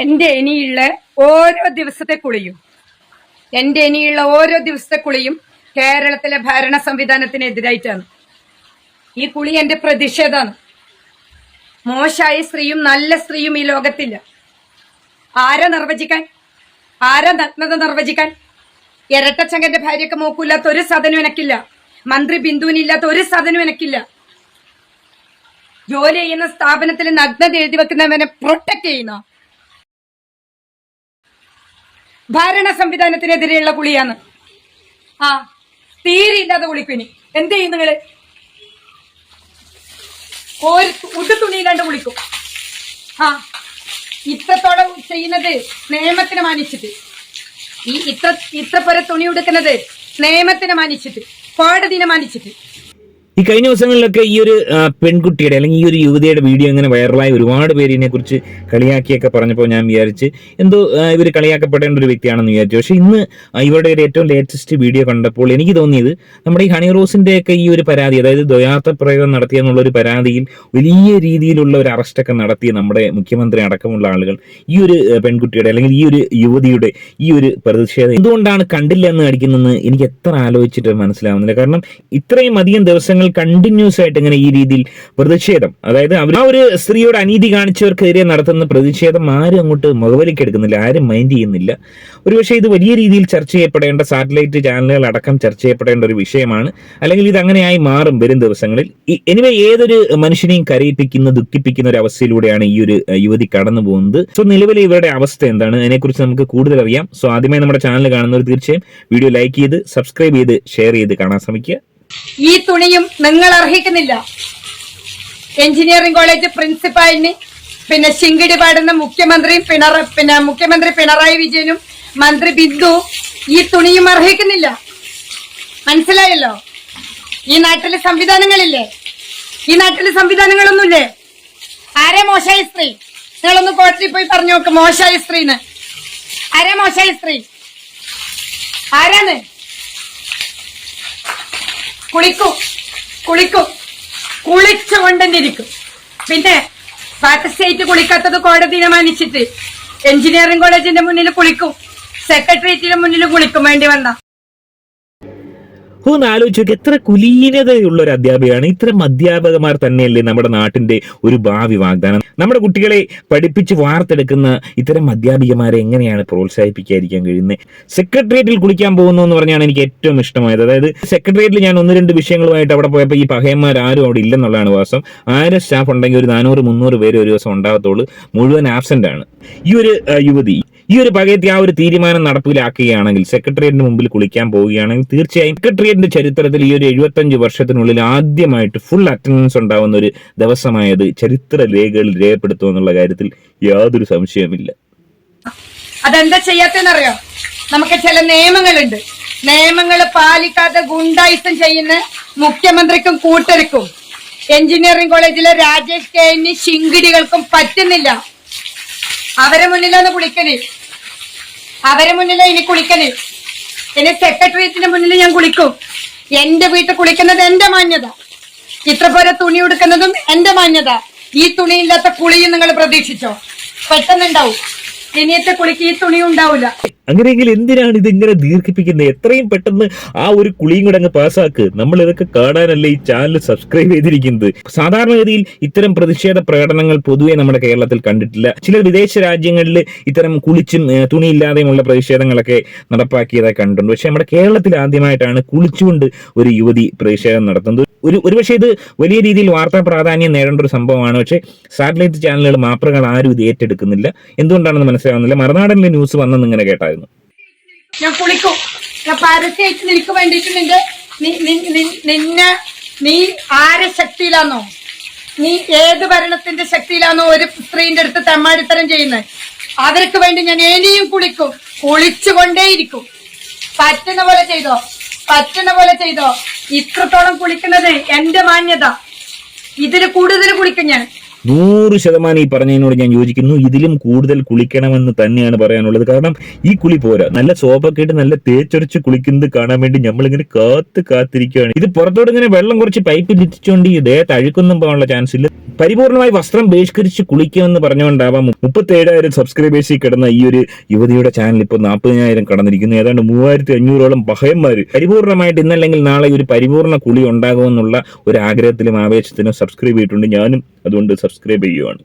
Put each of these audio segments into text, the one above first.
എന്റെ ഇനിയുള്ള ഓരോ ദിവസത്തെ കുളിയും എന്റെ ഇനിയുള്ള ഓരോ ദിവസത്തെ കുളിയും കേരളത്തിലെ ഭരണ സംവിധാനത്തിനെതിരായിട്ടാണ് ഈ കുളി എന്റെ പ്രതിഷേധമാണ്. മോശായ സ്ത്രീയും നല്ല സ്ത്രീയും ഈ ലോകത്തില്ല. ആരാ നിർവചിക്കാൻ? ആരാ നഗ്നത നിർവചിക്കാൻ? ഇരട്ടച്ചങ്കന്റെ ഭാര്യയ്ക്ക് മോക്കില്ലാത്ത ഒരു സദനം എനക്കില്ല. മന്ത്രി ബിന്ദുവിനില്ലാത്ത ഒരു സദനം എനക്കില്ല. ജോലി ചെയ്യുന്ന സ്ഥാപനത്തിൽ നഗ്നത എഴുതി വെക്കുന്നവനെ പ്രൊട്ടക്ട് ചെയ്യുന്ന ഭരണ സംവിധാനത്തിനെതിരെയുള്ള കുളിയാണ്. ആ തീരെ ഇല്ലാതെ കുളിക്കുനി എന്ത് ചെയ്യും നിങ്ങൾ? ഒരു ഉടു തുണിയില്ലാണ്ട് കുളിക്കും. ആ ഇത്രത്തോളം ചെയ്യുന്നത് നിയമത്തിന് മാനിച്ചിട്ട്. ഈ ഇത്ര ഇത്ര പോലെ തുണി ഉടുക്കുന്നത് നിയമത്തിന് മാനിച്ചിട്ട്. കോടതിനെ മാനിച്ചിട്ട്. ഈ കഴിഞ്ഞ ദിവസങ്ങളിലൊക്കെ ഈ ഒരു പെൺകുട്ടിയുടെ അല്ലെങ്കിൽ ഈ ഒരു യുവതിയുടെ വീഡിയോ ഇങ്ങനെ വൈറലായി ഒരുപാട് പേര് ഇതിനെ കുറിച്ച് കളിയാക്കിയൊക്കെ പറഞ്ഞപ്പോൾ ഞാൻ വിചാരിച്ച് എന്തോ ഇവർ കളിയാക്കപ്പെടേണ്ട ഒരു വ്യക്തിയാണെന്ന് വിചാരിച്ചു. പക്ഷെ ഇന്ന് ഇവരുടെ ഒരു ഏറ്റവും ലേറ്റസ്റ്റ് വീഡിയോ കണ്ടപ്പോൾ എനിക്ക് തോന്നിയത് നമ്മുടെ ഈ ഹണി ഒക്കെ ഈ ഒരു പരാതി അതായത് ദ്വയാർത്ഥ പ്രയോഗം നടത്തിയെന്നുള്ള ഒരു പരാതിയിൽ വലിയ രീതിയിലുള്ള ഒരു അറസ്റ്റൊക്കെ നടത്തിയ നമ്മുടെ മുഖ്യമന്ത്രി അടക്കമുള്ള ആളുകൾ ഈ ഒരു പെൺകുട്ടിയുടെ അല്ലെങ്കിൽ ഈ ഒരു യുവതിയുടെ ഈ ഒരു പ്രതിഷേധം എന്തുകൊണ്ടാണ് കണ്ടില്ല എന്ന് കാണിക്കുന്നതെന്ന് എനിക്ക് എത്ര ആലോചിച്ചിട്ട് മനസ്സിലാവുന്നില്ല. കാരണം ഇത്രയും അധികം ദിവസങ്ങൾ കണ്ടിന്യൂസ് ആയിട്ട് ഇങ്ങനെ ഈ രീതിയിൽ പ്രതിഷേധം. അതായത് അവർ ആ ഒരു സ്ത്രീയോട് അനീതി കാണിച്ചവർക്കെതിരെ നടത്തുന്ന പ്രതിഷേധം ആരും അങ്ങോട്ട് മുഖവലിക്ക് എടുക്കുന്നില്ല ആരും മൈൻഡ് ചെയ്യുന്നില്ല. ഒരുപക്ഷെ ഇത് വലിയ രീതിയിൽ ചർച്ച ചെയ്യപ്പെടേണ്ട സാറ്റലൈറ്റ് ചാനലുകൾ അടക്കം ചർച്ച ചെയ്യപ്പെടേണ്ട ഒരു വിഷയമാണ്. അല്ലെങ്കിൽ ഇത് അങ്ങനെയായി മാറും വരും ദിവസങ്ങളിൽ. എനിവേ ഏതൊരു മനുഷ്യനെയും കരയിപ്പിക്കുന്ന ദുഃഖിപ്പിക്കുന്ന ഒരു അവസ്ഥയിലൂടെയാണ് ഈ ഒരു യുവതി കടന്നു പോകുന്നത്. സോ നിലവിൽ ഇവരുടെ അവസ്ഥ എന്താണ്? അതിനെക്കുറിച്ച് നമുക്ക് കൂടുതൽ അറിയാം. സോ ആദ്യമായി നമ്മുടെ ചാനൽ കാണുന്നവർ തീർച്ചയായും വീഡിയോ ലൈക്ക് ചെയ്ത് സബ്സ്ക്രൈബ് ചെയ്ത് ഷെയർ ചെയ്ത് കാണാൻ ശ്രമിക്കുക. ഈ തുണിയും നിങ്ങൾ അർഹിക്കുന്നില്ല. എഞ്ചിനീയറിംഗ് കോളേജ് പ്രിൻസിപ്പാലിന് പിന്നെ ശിങ്കിടി പാടുന്ന മുഖ്യമന്ത്രിയും പിണറ പിന്നെ മുഖ്യമന്ത്രി പിണറായി വിജയനും മന്ത്രി ബിന്ദു ഈ തുണിയും അർഹിക്കുന്നില്ല. മനസ്സിലായല്ലോ? ഈ നാട്ടിൽ സംവിധാനങ്ങളില്ലേ? ഈ നാട്ടിൽ സംവിധാനങ്ങളൊന്നുമില്ലേ? ആരെ മോശമായ സ്ത്രീ? നിങ്ങളൊന്ന് കോടതിയിൽ പോയി പറഞ്ഞു നോക്ക് മോശമായ സ്ത്രീന്ന്. ആരെ മോശമായ സ്ത്രീ? ആരാന്ന്? കുളിക്കും. കുളിക്കും. കുളിച്ചുകൊണ്ട് ഇരിക്കും. പിന്നെ പാർട്ടിസ്റ്റേറ്റ് കുളിക്കാത്തത് കോടതി തീരുമാനിച്ചിട്ട് എഞ്ചിനീയറിംഗ് കോളേജിന്റെ മുന്നിൽ കുളിക്കും. സെക്രട്ടേറിയറ്റിന്റെ മുന്നിൽ കുളിക്കും വേണ്ടി വന്ന. ഒന്ന് ആലോചിച്ച് നോക്കി എത്ര കുലീനതയുള്ള ഒരു അധ്യാപികയാണ്. ഇത്തരം അധ്യാപകമാർ തന്നെയല്ലേ നമ്മുടെ നാട്ടിന്റെ ഒരു ഭാവി വാഗ്ദാനം. നമ്മുടെ കുട്ടികളെ പഠിപ്പിച്ച് വാർത്തെടുക്കുന്ന ഇത്തരം അധ്യാപികമാരെ എങ്ങനെയാണ് പ്രോത്സാഹിപ്പിക്കാതിരിക്കാൻ കഴിയുന്നത് സെക്രട്ടേറിയറ്റിൽ കുളിക്കാൻ പോകുന്നു എന്ന് പറഞ്ഞാണ് എനിക്ക് ഏറ്റവും ഇഷ്ടമായത്. അതായത് സെക്രട്ടേറിയറ്റിൽ ഞാൻ ഒന്ന് രണ്ട് വിഷയങ്ങളുമായിട്ട് അവിടെ പോയപ്പോൾ ഈ പഹയന്മാർ ആരും അവിടെ ഇല്ലെന്നുള്ളതാണ് വാസം. ആയിരം സ്റ്റാഫ് ഉണ്ടെങ്കിൽ ഒരു നാനൂറ് മുന്നൂറ് പേര് ഒരു ദിവസം ഉണ്ടാകത്തുള്ളൂ. മുഴുവൻ ആബ്സെന്റ് ആണ്. ഈ ഒരു യുവതി ഈ ഒരു പകയത്തി ആ ഒരു തീരുമാനം നടപ്പിലാക്കുകയാണെങ്കിൽ സെക്രട്ടേറിയറ്റിന് മുമ്പിൽ കുളിക്കാൻ പോവുകയാണെങ്കിൽ തീർച്ചയായും സെക്രട്ടേറിയറ്റിന്റെ ചരിത്രത്തിൽ ഈ ഒരു എഴുപത്തഞ്ച് വർഷത്തിനുള്ളിൽ ആദ്യമായിട്ട് ഫുൾ അറ്റൻഡൻസ് ഉണ്ടാവുന്ന ഒരു ദിവസമായത് ചരിത്ര രേഖകളിൽ രേഖപ്പെടുത്തുമെന്നുള്ള കാര്യത്തിൽ യാതൊരു സംശയമില്ല അതെന്താ ചെയ്യാത്തെന്നറിയോ നമുക്ക് ചില നിയമങ്ങളുണ്ട്. നിയമങ്ങൾ പാലിക്കാതെ ഗുണ്ടായിസം ചെയ്യുന്ന മുഖ്യമന്ത്രിക്കും കൂട്ടർക്കും എഞ്ചിനീയറിംഗ് കോളേജിലെ രാജേഷ് കെ എന്നി ശിങ്കിടികൾക്കും പറ്റുന്നില്ല. അവരെ മുന്നിലൊന്ന് കുളിക്കൽ? അവരെ മുന്നിൽ ഇനി കുളിക്കൽ. ഇനി സെക്രട്ടേറിയറ്റിന്റെ മുന്നിൽ ഞാൻ കുളിക്കും. എന്റെ വീട്ടിൽ കുളിക്കുന്നത് എന്റെ മാന്യത. ഇത്ര പോലെ തുണി ഉടുക്കുന്നതും എന്റെ മാന്യത. ഈ തുണിയില്ലാത്ത കുളിയും നിങ്ങൾ പ്രതീക്ഷിച്ചോ? പെട്ടെന്നുണ്ടാവും. ഇനിയത്തെ കുളിക്ക് ഈ തുണി ഉണ്ടാവില്ല അങ്ങനെയെങ്കിൽ എന്തിനാണ് ഇത് ഇങ്ങനെ ദീർഘിപ്പിക്കുന്നത്? എത്രയും പെട്ടെന്ന് ആ ഒരു കുളിയും കൂടെ അങ്ങ് പാസ്സാക്ക്. നമ്മൾ ഇതൊക്കെ കാണാനല്ലേ ഈ ചാനൽ സബ്സ്ക്രൈബ് ചെയ്തിരിക്കുന്നത്? സാധാരണഗതിയിൽ ഇത്തരം പ്രതിഷേധ പ്രകടനങ്ങൾ പൊതുവെ നമ്മുടെ കേരളത്തിൽ കണ്ടിട്ടില്ല. ചില വിദേശ രാജ്യങ്ങളിൽ ഇത്തരം കുളിച്ചും തുണിയില്ലാതെയുമുള്ള പ്രതിഷേധങ്ങളൊക്കെ നടപ്പാക്കിയതായി കണ്ടിട്ടുണ്ട്. പക്ഷെ നമ്മുടെ കേരളത്തിൽ ആദ്യമായിട്ടാണ് കുളിച്ചുകൊണ്ട് ഒരു യുവതി പ്രതിഷേധം നടത്തുന്നത്. ഒരു ഒരുപക്ഷെ ഇത് വലിയ രീതിയിൽ വാർത്താ പ്രാധാന്യം നേടേണ്ട ഒരു സംഭവമാണ്. പക്ഷേ സാറ്റലൈറ്റ് ചാനലുകൾ മാപ്രകൾ ആരും ഇത് ഏറ്റെടുക്കുന്നില്ല. എന്തുകൊണ്ടാണെന്ന് മനസ്സിലാവുന്നില്ല. മറുനാടനിലെ ന്യൂസ് വന്നെന്ന് ഇങ്ങനെ കേട്ടായിരുന്നു. ഞാൻ കുളിക്കും. നിനക്ക് നിന്നെ നീ ആരെ ശക്തിയിലാന്നോ? നീ ഏത് ഭരണത്തിന്റെ ശക്തിയിലാന്നോ ഒരു സ്ത്രീന്റെ അടുത്ത് തെമ്മാടിത്തരം ചെയ്യുന്നത് അവർക്ക് വേണ്ടി ഞാൻ ഇനിയും കുളിക്കും. കുളിച്ചുകൊണ്ടേയിരിക്കും. പറ്റുന്ന പോലെ ചെയ്തോ? പറ്റുന്ന പോലെ ചെയ്തോ? ഇത്രത്തോളം കുളിക്കുന്നത് എന്റെ മാന്യത. ഇതിൽ കൂടുതൽ കുളിക്കും ഞാൻ. നൂറ് ശതമാനം ഈ പറഞ്ഞതിനോട് ഞാൻ യോജിക്കുന്നു. ഇതിലും കൂടുതൽ കുളിക്കണമെന്ന് തന്നെയാണ് പറയാനുള്ളത്. കാരണം ഈ കുളി പോരാ. നല്ല സോപ്പൊക്കെ ഇട്ട് നല്ല തേച്ചൊരച്ച് കുളിക്കുന്നത് കാണാൻ വേണ്ടി നമ്മളിങ്ങനെ കാത്ത് കാത്തിരിക്കുകയാണ്. ഇത് പുറത്തോട്ട് ഇങ്ങനെ വെള്ളം കുറച്ച് പൈപ്പിൽ ഇറ്റിച്ചുകൊണ്ട് ഈ ദേഹത്ത് അഴുക്കൊന്നും പോകാനുള്ള ചാൻസ് ഇല്ല. പരിപൂർണമായി വസ്ത്രം ബഹിഷ്കരിച്ച് കുളിക്കുമെന്ന് പറഞ്ഞുകൊണ്ടാവാം മുപ്പത്തി ഏഴായിരം സബ്സ്ക്രൈബേഴ്സിൽ കിടന്ന ഈ ഒരു യുവതിയുടെ ചാനൽ ഇപ്പോൾ നാൽപ്പതിനായിരം കടന്നിരിക്കുന്നു. ഏതാണ്ട് മൂവായിരത്തി അഞ്ഞൂറോളം ബഹയന്മാർ പരിപൂർണമായിട്ട് ഇന്നല്ലെങ്കിൽ നാളെ ഒരു പരിപൂർണ കുളി ഉണ്ടാകുമെന്നുള്ള ഒരു ആഗ്രഹത്തിലും ആവേശത്തിനും സബ്സ്ക്രൈബ് ചെയ്തിട്ടുണ്ട്. ഞാനും അതുകൊണ്ട് സബ്സ്ക്രൈബ് ചെയ്യുവാണ്.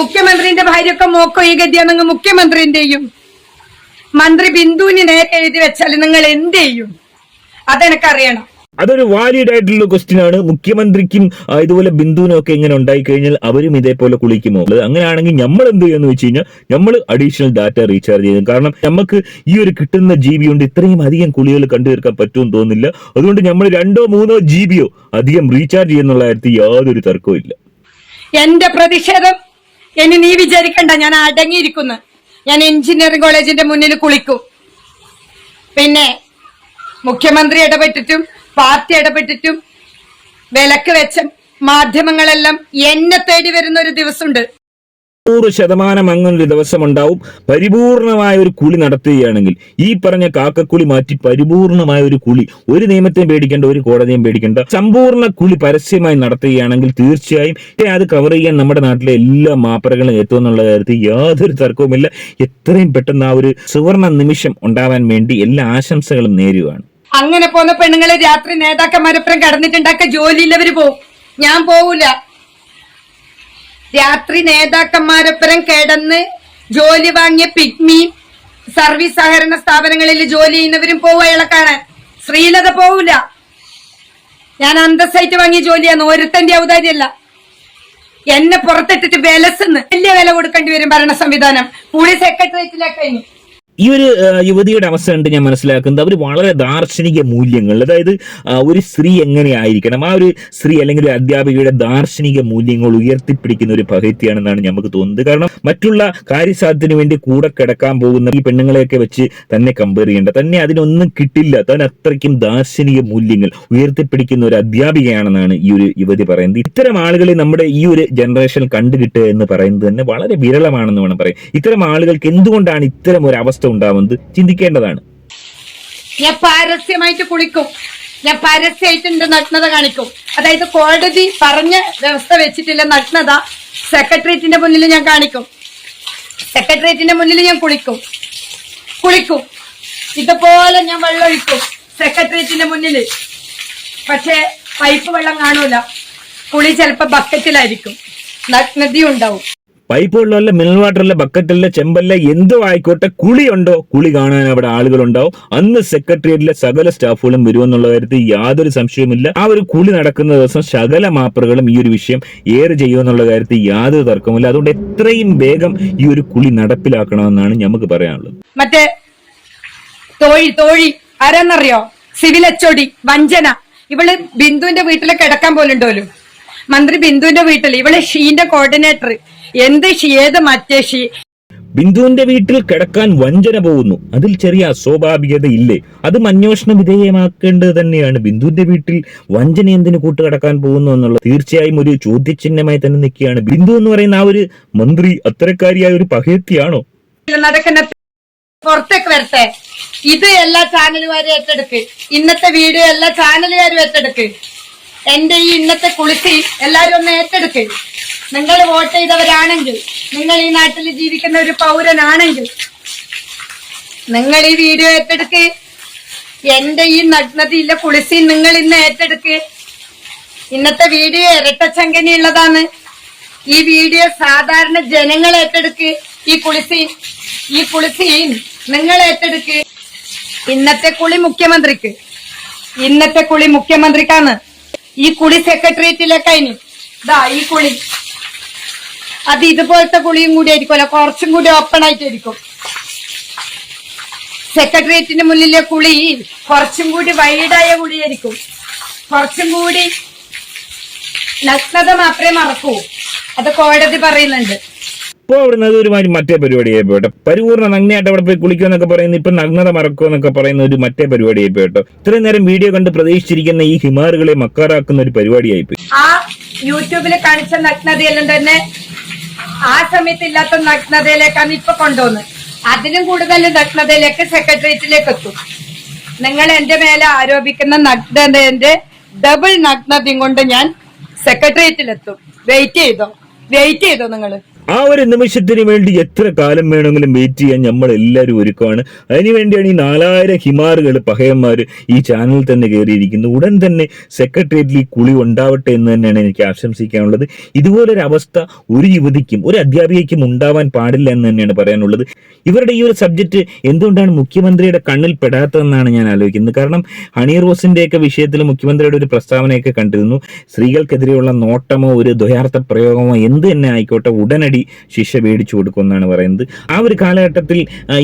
മുഖ്യമന്ത്രിന്റെ ഭാര്യയൊക്കെ മോക്കോ ഈ ഗതിയാണെങ്കിൽ മുഖ്യമന്ത്രിന്റെയും മന്ത്രി ബിന്ദുവിന് നേരെ എഴുതി വെച്ചാൽ നിങ്ങൾ എന്ത് ചെയ്യും? അതെനിക്കറിയണം. അതൊരു വാലിഡ് ആയിട്ടുള്ള ക്വസ്റ്റ്യൻ ആണ്. മുഖ്യമന്ത്രിക്കും ഇതുപോലെ ബിന്ദുവിനും ഒക്കെ ഇങ്ങനെ ഉണ്ടായി കഴിഞ്ഞാൽ അവരും ഇതേപോലെ കുളിക്കുമോ? അങ്ങനെയാണെങ്കിൽ നമ്മൾ എന്ത് ചെയ്യുമെന്ന് വെച്ച് കഴിഞ്ഞാൽ നമ്മൾ അഡീഷണൽ ഡാറ്റ റീചാർജ് ചെയ്യും കാരണം നമുക്ക് ഈ ഒരു കിട്ടുന്ന ജി ബി കൊണ്ട് ഇത്രയും അധികം കുളികൾ കണ്ടു തീർക്കാൻ പറ്റുമെന്ന് തോന്നുന്നില്ല. അതുകൊണ്ട് നമ്മൾ രണ്ടോ മൂന്നോ ജി ബിയോ അധികം റീചാർജ് ചെയ്യുന്നുള്ള കാര്യത്തിൽ യാതൊരു തർക്കവും ഇല്ല. എന്റെ പ്രതിഷേധം. എന്നെ നീ വിചാരിക്കണ്ട ഞാൻ അടങ്ങിയിരിക്കുന്നു. ഞാൻ എഞ്ചിനീയറിംഗ് കോളേജിന്റെ മുന്നിൽ കുളിക്കും. പിന്നെ മുഖ്യമന്ത്രി ഇടപെട്ടിട്ടും പാർട്ടി ഇടപെട്ടിട്ടും വിലക്ക് വെച്ച മാധ്യമങ്ങളെല്ലാം എന്നെ തേടി വരുന്ന ഒരു ദിവസമുണ്ട്. നൂറ് ശതമാനം അങ്ങനൊരു ദിവസം ഉണ്ടാവും പരിപൂർണമായ ഒരു കുളി നടത്തുകയാണെങ്കിൽ ഈ പറഞ്ഞ കാക്കക്കുളി മാറ്റി പരിപൂർണമായ ഒരു കുളി ഒരു നിയമത്തെയും പേടിക്കേണ്ട ഒരു കോടതിയും പേടിക്കേണ്ട. സമ്പൂർണ കുളി പരസ്യമായി നടത്തുകയാണെങ്കിൽ തീർച്ചയായും അത് കവർ ചെയ്യാൻ നമ്മുടെ നാട്ടിലെ എല്ലാ മാപ്പറകളും എത്തും എന്നുള്ള കാര്യത്തിൽ യാതൊരു തർക്കവുമില്ല. എത്രയും പെട്ടെന്ന് ആ ഒരു സുവർണ നിമിഷം ഉണ്ടാവാൻ വേണ്ടി എല്ലാ ആശംസകളും നേരുകയാണ് അങ്ങനെ പോന്ന പെണ്ണുങ്ങളെ രാത്രി നേതാക്കന്മാരപ്പുറം കടന്നിട്ടുണ്ടാക്ക ജോലിയില്ലവര് പോവും. ഞാൻ പോവൂല. രാത്രി നേതാക്കന്മാരപ്പുറം കിടന്ന് ജോലി വാങ്ങിയ പിഗ്മി സർവീസ് സഹകരണ സ്ഥാപനങ്ങളിൽ ജോലി ചെയ്യുന്നവരും പോവും അയാളെ കാണാൻ ശ്രീലത പോവൂല. ഞാൻ അന്തസ്സായിട്ട് വാങ്ങിയ ജോലിയാണ് ഒരുത്തന്റെ ഔദാര്യമല്ല എന്നെ പുറത്തിട്ടിട്ട് വിലസെന്ന് വലിയ വില കൊടുക്കേണ്ടി വരും ഭരണ സംവിധാനം. പോലീസ് സെക്രട്ടേറിയറ്റിലൊക്കെ ഈ ഒരു യുവതിയുടെ അവസ്ഥ കണ്ട് ഞാൻ മനസ്സിലാക്കുന്നത് അവർ വളരെ ദാർശനിക മൂല്യങ്ങൾ അതായത് ഒരു സ്ത്രീ എങ്ങനെ ആയിരിക്കണം? ആ ഒരു സ്ത്രീ അല്ലെങ്കിൽ ഒരു അധ്യാപികയുടെ ദാർശനിക മൂല്യങ്ങൾ ഉയർത്തിപ്പിടിക്കുന്ന ഒരു പകത്തിയാണെന്നാണ് നമുക്ക് തോന്നുന്നത്. കാരണം മറ്റുള്ള കാര്യസാധ്യത്തിന് വേണ്ടി കൂടെ കിടക്കാൻ പോകുന്ന ഈ പെണ്ണുങ്ങളെയൊക്കെ വെച്ച് തന്നെ കമ്പയർ ചെയ്യേണ്ട. തന്നെ അതിനൊന്നും കിട്ടില്ല. താൻ അത്രയ്ക്കും ദാർശനിക മൂല്യങ്ങൾ ഉയർത്തിപ്പിടിക്കുന്ന ഒരു അധ്യാപികയാണെന്നാണ് ഈ ഒരു യുവതി പറയുന്നത്. ഇത്തരം ആളുകളെ നമ്മുടെ ഈ ഒരു ജനറേഷൻ കണ്ടുകിട്ടുക എന്ന് പറയുന്നത് തന്നെ വളരെ വിരളമാണെന്ന് വേണം പറയാം ഇത്തരം ആളുകൾക്ക് എന്തുകൊണ്ടാണ് ഇത്തരം ഒരു അവസ്ഥ ഉണ്ടാവുന്നത് ചിന്തിക്കേണ്ടതാണ്. ഞാൻ പരസ്യമായിട്ട് കുളിക്കും. ഞാൻ പരസ്യമായിട്ട് എന്റെ നഗ്നത കാണിക്കും. അതായത് കോടതി പറഞ്ഞ വ്യവസ്ഥ വെച്ചിട്ടില്ല നഗ്നത സെക്രട്ടേറിയറ്റിന്റെ മുന്നിൽ ഞാൻ കാണിക്കും. സെക്രട്ടേറിയറ്റിന്റെ മുന്നിൽ ഞാൻ കുളിക്കും. കുളിക്കും. ഇതുപോലെ ഞാൻ വെള്ളം ഒഴിക്കും സെക്രട്ടേറിയറ്റിന്റെ മുന്നിൽ. പക്ഷേ പൈപ്പ് വെള്ളം കാണൂല. കുളി ചിലപ്പോ ബക്കറ്റിലായിരിക്കും. നഗ്നതയും ഉണ്ടാവും. പൈപ്പ് വെള്ളമല്ല മിനറൽ വാട്ടറല്ല ബക്കറ്റല്ല ചെമ്പല്ല എന്തോ ആയിക്കോട്ടെ കുളിയുണ്ടോ? കുളി കാണാൻ അവിടെ ആളുകളുണ്ടാവും. അന്ന് സെക്രട്ടേറിയറ്റിലെ സകല സ്റ്റാഫുകളും വരുമെന്നുള്ള കാര്യത്തിൽ യാതൊരു സംശയവുമില്ല. ആ ഒരു കുളി നടക്കുന്ന ദിവസം സകല മാപ്പറുകളും ഈ ഒരു വിഷയം ഏറെ ചെയ്യുമെന്നുള്ള കാര്യത്തിൽ യാതൊരു തർക്കവുമില്ല. അതുകൊണ്ട് എത്രയും വേഗം ഈ ഒരു കുളി നടപ്പിലാക്കണമെന്നാണ് നമുക്ക് പറയാനുള്ളത്. മറ്റേ തോഴി തോഴി ആരാന്നറിയോ? സിവിൽ അച്ചോടി വഞ്ചന. ഇവൾ ബിന്ദുവിന്റെ വീട്ടിലേക്ക് കിടക്കാൻ പോലുണ്ടോലും. മന്ത്രി ബിന്ദുവിന്റെ വീട്ടിൽ ഇവൾ ഷീന്റെ കോർഡിനേറ്റർ എന്ത് ഷീ ഏത് മറ്റേ ഷീ? ബിന്ദുവിന്റെ വീട്ടിൽ കിടക്കാൻ വഞ്ചന പോകുന്നു. അതിൽ ചെറിയ അസ്വാഭാവികത ഇല്ലേ അതും അന്വേഷണ വിധേയമാക്കേണ്ടത് തന്നെയാണ്. ബിന്ദുവിന്റെ വീട്ടിൽ വഞ്ചന എന്തിനു കൂട്ടുകിടക്കാൻ പോകുന്നു എന്നുള്ളത് തീർച്ചയായും ഒരു ചോദ്യചിഹ്നമായി തന്നെ നിൽക്കുകയാണ്. ബിന്ദു എന്ന് പറയുന്ന ആ ഒരു മന്ത്രി അത്തരക്കാരിയായ ഒരു പകയത്തിയാണോ നടക്കുന്ന പുറത്തേക്ക് വരട്ടെ. ഇത് എല്ലാ ചാനലുകാരും ഏറ്റെടുക്ക്. ഇന്നത്തെ വീഡിയോ എല്ലാ ചാനലുകാരും ഏറ്റെടുക്ക്. എന്റെ ഈ ഇന്നത്തെ കുളിസി എല്ലാരും ഒന്ന് ഏറ്റെടുക്ക്. നിങ്ങൾ വോട്ട് ചെയ്തവരാണെങ്കിൽ നിങ്ങൾ ഈ നാട്ടിൽ ജീവിക്കുന്ന ഒരു പൗരനാണെങ്കിൽ നിങ്ങൾ ഈ വീഡിയോ ഏറ്റെടുക്ക്. എന്റെ ഈ നഗ്നതിയിലെ കുളിസി നിങ്ങൾ ഇന്ന് ഏറ്റെടുക്ക്. ഇന്നത്തെ വീഡിയോ ഇരട്ടച്ചങ്കനിയുള്ളതാണ് ഈ വീഡിയോ സാധാരണ ജനങ്ങൾ ഏറ്റെടുക്ക്. ഈ കുളിസി ഈ കുളിസി നിങ്ങൾ ഏറ്റെടുക്ക്. ഇന്നത്തെ കുളി മുഖ്യമന്ത്രിക്ക്. ഇന്നത്തെ കുളി മുഖ്യമന്ത്രിക്കാണ്. ഈ കുളി സെക്രട്ടേറിയറ്റിലേക്കതിന് ഇതാ ഈ കുളി. അത് ഇതുപോലത്തെ കുളിയും കൂടി ആയിരിക്കുമല്ലോ. കുറച്ചും കൂടി ഓപ്പൺ ആയിട്ടായിരിക്കും. സെക്രട്ടേറിയറ്റിന് മുന്നിലെ കുളി കുറച്ചും കൂടി വൈഡായ കുളിയായിരിക്കും കുറച്ചും കൂടി നഗ്നത മാത്രമേ മറക്കൂ. അത് കോടതി പറയുന്നുണ്ട്. ഇപ്പൊ അവിടുന്ന് അത് ഒരു മാതിരി മറ്റേ പരിപാടിയായി പോട്ടെ പരിപൂർണ നഗ്നയായിട്ട് അവിടെ പോയി കുളിക്കുക എന്നൊക്കെ പറയുന്നു ഇപ്പൊ നഗ്നത മറക്കുക എന്നൊക്കെ പറയുന്ന ഒരു മറ്റേ പരിപാടിയായി പോട്ടോ ഇത്രയും നേരം വീഡിയോ കണ്ട് പ്രതീക്ഷിച്ചിരിക്കുന്ന ഈ ഹിമാറുകളെ മക്കാറാക്കുന്ന ഒരു പരിപാടിയായി പോയി. ആ യൂട്യൂബിൽ കാണിച്ച നഗ്നതയെല്ലാം തന്നെ ആ സമയത്ത് ഇല്ലാത്ത നഗ്നതയിലേക്കാണ് ഇപ്പൊ കൊണ്ടുവന്നത് അതിനും കൂടുതൽ നഗ്നതയിലേക്ക് സെക്രട്ടേറിയറ്റിലേക്ക് എത്തും. നിങ്ങൾ എന്റെ മേലെ ആരോപിക്കുന്ന നഗ്നതന്റെ ഡബിൾ നഗ്നതയും കൊണ്ട് ഞാൻ സെക്രട്ടേറിയറ്റിലെത്തും വെയിറ്റ് ചെയ്തോ? വെയിറ്റ് ചെയ്തോ നിങ്ങൾ ആ ഒരു നിമിഷത്തിന് വേണ്ടി എത്ര കാലം വേണമെങ്കിലും വെയിറ്റ് ചെയ്യാൻ നമ്മൾ എല്ലാവരും ഒരുക്കമാണ് അതിനുവേണ്ടിയാണ് ഈ നാലായിരം ഹിമാറുകൾ പഹയന്മാർ ഈ ചാനലിൽ തന്നെ കയറിയിരിക്കുന്നത്. ഉടൻ തന്നെ സെക്രട്ടേറിയറ്റിൽ ഈ കുളി ഉണ്ടാവട്ടെ എന്ന് തന്നെയാണ് എനിക്ക് ആശംസിക്കാനുള്ളത്. ഇതുപോലൊരു അവസ്ഥ ഒരു യുവതിക്കും ഒരു അധ്യാപികയ്ക്കും ഉണ്ടാവാൻ പാടില്ല എന്ന് തന്നെയാണ് പറയാനുള്ളത്. ഇവരുടെ ഈ ഒരു സബ്ജക്റ്റ് എന്തുകൊണ്ടാണ് മുഖ്യമന്ത്രിയുടെ കണ്ണിൽ പെടാത്തതെന്നാണ് ഞാൻ ആലോചിക്കുന്നത്. കാരണം ഹണി റോസിന്റെയൊക്കെ വിഷയത്തിൽ മുഖ്യമന്ത്രിയുടെ ഒരു പ്രസ്താവനയൊക്കെ കണ്ടിരുന്നു. സ്ത്രീകൾക്കെതിരെയുള്ള നോട്ടമോ ഒരു ദ്വയാർത്ഥ പ്രയോഗമോ എന്ത് തന്നെ ആയിക്കോട്ടെ ഉടനടി ശിക്ഷ മേടിച്ചു കൊടുക്കുമെന്നാണ് പറയുന്നത്. ആ ഒരു കാലഘട്ടത്തിൽ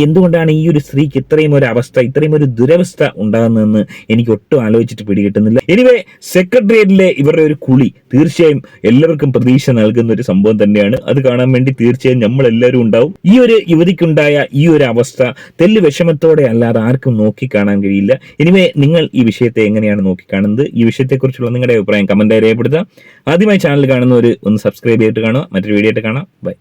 എന്തുകൊണ്ടാണ് ഈ ഒരു സ്ത്രീക്ക് ഇത്രയും ഒരു അവസ്ഥ ഇത്രയും ഒരു ദുരവസ്ഥ ഉണ്ടാകുന്നതെന്ന് എനിക്ക് ഒട്ടും ആലോചിച്ചിട്ട് പിടികിട്ടുന്നില്ല. എനിവേ സെക്രട്ടേറിയറ്റിലെ ഇവരുടെ ഒരു കുളി തീർച്ചയായും എല്ലാവർക്കും പ്രതീക്ഷ നൽകുന്ന ഒരു സംഭവം തന്നെയാണ്. അത് കാണാൻ വേണ്ടി തീർച്ചയായും നമ്മൾ എല്ലാവരും ഉണ്ടാവും. ഈ ഒരു യുവതിക്കുണ്ടായ ഈ ഒരു അവസ്ഥ തെല്ല് വിഷമത്തോടെ അല്ലാതെ ആർക്കും നോക്കി കാണാൻ കഴിയില്ല. എനിവേ നിങ്ങൾ ഈ വിഷയത്തെ എങ്ങനെയാണ് നോക്കി കാണുന്നത് ഈ വിഷയത്തെക്കുറിച്ചുള്ള നിങ്ങളുടെ അഭിപ്രായം കമന്റായി രേഖപ്പെടുത്താം ആദ്യമായി ചാനൽ കാണുന്നവർ ഒന്ന് സബ്സ്ക്രൈബ് ചെയ്തിട്ട് കാണുക. മറ്റൊരു വീഡിയോ ആയിട്ട് കാണാം. ബൈ